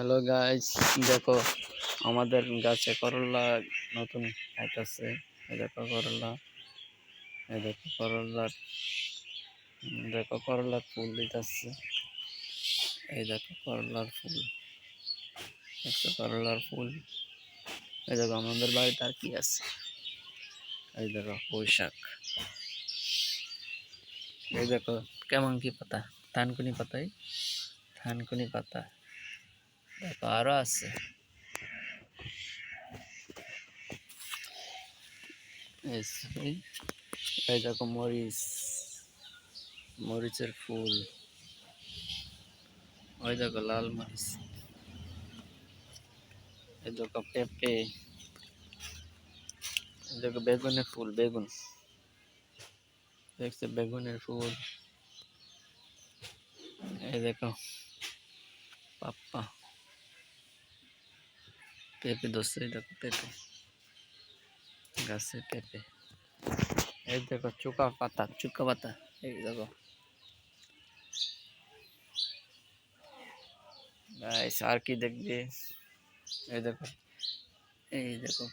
hello guys দেখো আমাদের গাছে করলা নতুন আছে দেখো করলা দেখো করলার দেখো করলার ফুল দিতেছে এই দেখো করলার ফুল দেখো করলার ফুল এই দেখো আমাদের বাড়িতে আর কি আছে এই দেখো পৈশাক এই দেখো কেমন কি পাতা থানকুনি পাতাই থানকুনি পাতা পাপারাস এই দেখুন মরিস মরিসের ফুল এই দেখো লাল মরিস এই দেখো পেঁপে এই দেখো বেগুন এর ফুল বেগুন এই সে বেগুন এর ফুল এই দেখো পাপ্পা পেঁপে ধরছে এই দেখো পেঁপে গাছে পেঁপে এই দেখো চোকা পাতা চুকা পাতা এই দেখো আর কি দেখবে এই দেখো এই দেখো